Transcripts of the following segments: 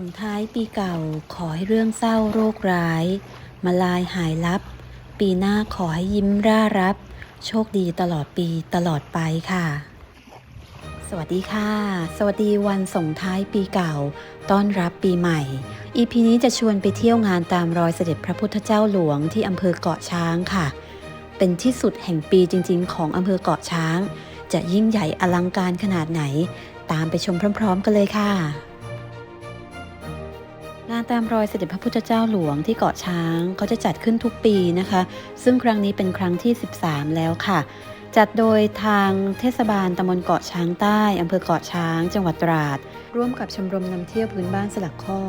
ส่งท้ายปีเก่าขอให้เรื่องเศร้าโรคร้าย มาลายหายลับ ปีหน้าขอให้ยิ้มร่ารับ โชคดีตลอดปีตลอดไปค่ะ สวัสดีค่ะ สวัสดีวันส่งท้ายปีเก่า ต้อนรับปีใหม่ EP นี้จะชวนไปเที่ยวงานตามรอยเสด็จพระพุทธเจ้าหลวงที่อำเภอเกาะช้างค่ะ เป็นที่สุดแห่งปีจริง ๆ ของอำเภอเกาะช้าง จะยิ่งใหญ่อลังการขนาดไหน ตามไปชมพร้อม ๆ กันเลยค่ะานตามรอยเสด็จพระพุทธเจ้าหลวงที่เกาะช้างเขาจะจัดขึ้นทุกปีนะคะ ซึ่งครั้งนี้เป็นครั้งที่ 13 แล้วค่ะ จัดโดยทางเทศบาลตำบลเกาะช้างใต้อำเภอเกาะช้าง จังหวัดตราด ร่วมกับชมรมนำเที่ยวพื้นบ้านสลักข้อ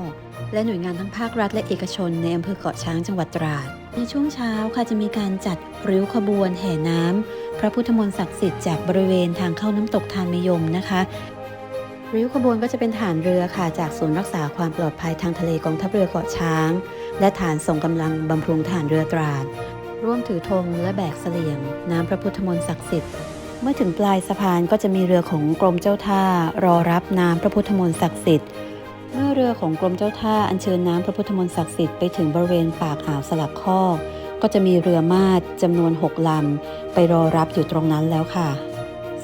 และหน่วยงานทั้งภาครัฐและเอกชนในอำเภอเกาะช้างจังหวัดตราด ในช่วงเช้าค่ะจะมีการจัดริ้วขบวนแห่น้ำพระพุทธมนต์ศักดิ์สิทธิ์จากบริเวณทางเข้าน้ำตกทานมยมนะคะ ริ้วขบวนก็จะเป็นฐานเรือค่ะจากศูนย์รักษาความปลอดภัยทางทะเลกองทัพเรือเกาะช้าง และฐานส่งกำลังบำรุงฐานเรือตราด ร่วมถือธงและแบกเสลี่ยง น้ำพระพุทธมนต์ศักดิ์สิทธิ์เมื่อถึงปลายสะพานก็จะมีเรือของกรมเจ้าท่ารอรับน้ำพระพุทธมนต์ศักดิ์สิทธิ์เมื่อเรือของกรมเจ้าท่าอัญเชิญน้ำพระพุทธมนต์ศักดิ์สิทธิ์ไปถึงบริเวณปากอ่าวสลักข้อก็จะมีเรือมาดจำนวน6ลำไปรอรับอยู่ตรงนั้นแล้วค่ะ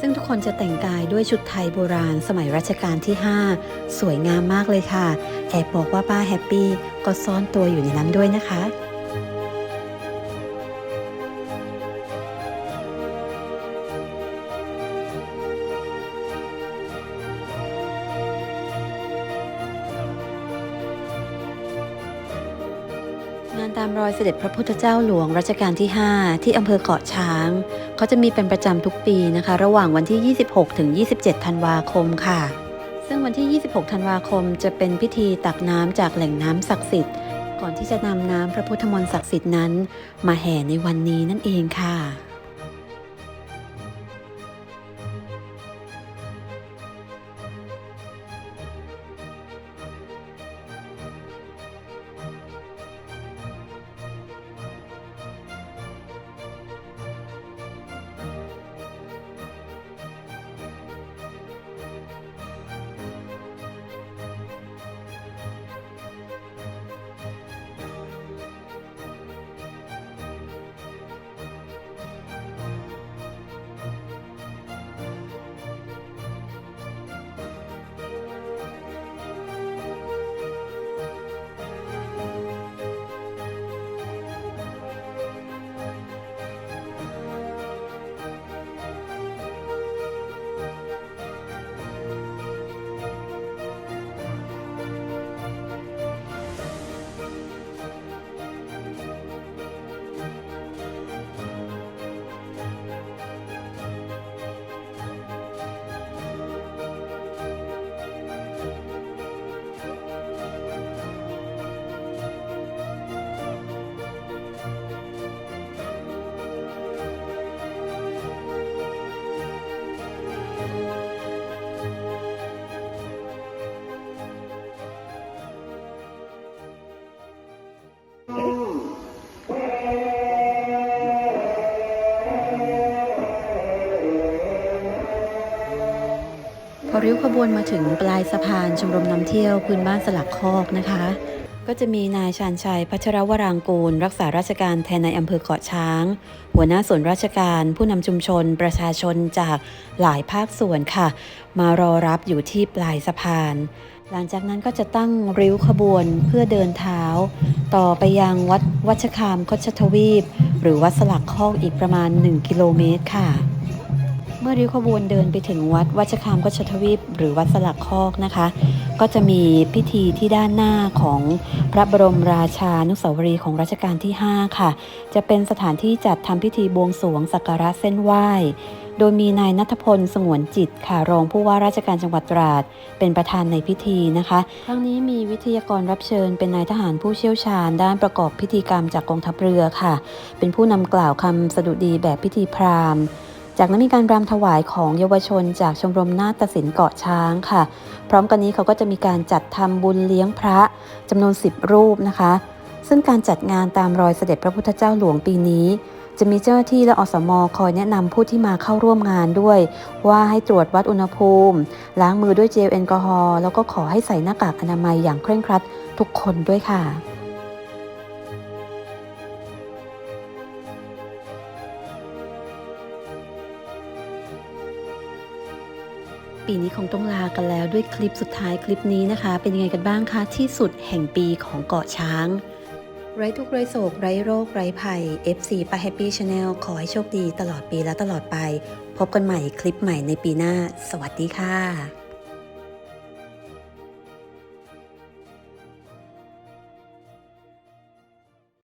ซึ่งทุกคนจะแต่งกายด้วยชุดไทยโบราณสมัยรัชกาลที่ 5 สวยงามมากเลยค่ะ แอบบอกว่าป้าแฮปปี้ก็ซ่อนตัวอยู่ในนั้นด้วยนะคะงานตามรอยเสด็จพระพุทธเจ้าหลวงรัชกาลที่ 5 ที่อำเภอเกาะช้าง เขาจะมีเป็นประจำทุกปีนะคะ ระหว่างวันที่ 26 ถึง 27 ธันวาคมค่ะ ซึ่งวันที่ 26 ธันวาคมจะเป็นพิธีตักน้ำจากแหล่งน้ำศักดิ์สิทธิ์ ก่อนที่จะนำน้ำพระพุทธมนต์ศักดิ์สิทธิ์นั้น มาแห่ในวันนี้นั่นเองค่ะ พอริ้วขบวนมาถึงปลายสะพานชมรมน้ำเที่ยวพื้นบ้านสลักคอกนะคะ ก็จะมีนายชาญชัยพัชรวรางกูล รักษาราชการแทนในายอำเภอเกาะช้าง หัวหน้าส่วนราชการ ผู้นำชุมชน ประชาชนจากหลายภาคส่วนค่ะ มารอรับอยู่ที่ปลายสะพาน หลังจากนั้นก็จะตั้งริ้วขบวนเพื่อเดินเท้า ต่อไปยังวัดวัชคามคชทวีป หรือวัดสลักคอกอีกประมาณ 1 กิโลเมตรค่ะ เมื่อริ้วขบวนเดินไปถึงวัดวัชคามกชทวีปหรือวัดสลักคอกนะคะ ก็จะมีพิธีที่ด้านหน้าของพระบรมราชานุสาวรีย์ของรัชกาลที่ 5 ค่ะ จะเป็นสถานที่จัดทำพิธีบวงสรวงสักการะเส้นไหว้ โดยมีนายนัทพลสงวนจิตค่ะรองผู้ว่าราชการจังหวัดตราด เป็นประธานในพิธีนะคะ ครั้งนี้มีวิทยากรรับเชิญ เป็นนายทหารผู้เชี่ยวชาญ ด้านประกอบพิธีกรรมจากกองทัพเรือค่ะ เป็นผู้นำกล่าวคำสดุดีแบบพิธีพราหมณ์ จากนั้นมีการรำถวายของเยาวชนจากชมรมนาฏศิลป์เกาะช้างค่ะ พร้อมกันนี้เขาก็จะมีการจัดทำบุญเลี้ยงพระจำนวน 10 รูปนะคะ ซึ่งการจัดงานตามรอยเสด็จพระพุทธเจ้าหลวงปีนี้ จะมีเจ้าหน้าที่และอสมคอยแนะนำผู้ที่มาเข้าร่วมงานด้วย ว่าให้ตรวจวัดอุณหภูมิ ล้างมือด้วยเจลแอลกอฮอล์แล้วก็ขอให้ใส่หน้ากากอนามัยอย่างเคร่งครัดทุกคนด้วยค่ะ ปีนี้คงต้องลากันแล้วด้วยคลิปสุดท้ายคลิปนี้นะคะ เป็นยังไงกันบ้างคะที่สุดแห่งปีของเกาะช้าง ไร้ทุกข์ไร้โศก ไร้โรค ไร้ภัย FC ป้าแฮปปี้ชาแนลขอให้โชคดีตลอดปีและตลอดไป พบกันใหม่คลิปใหม่ในปีหน้า สวัสดีค่ะ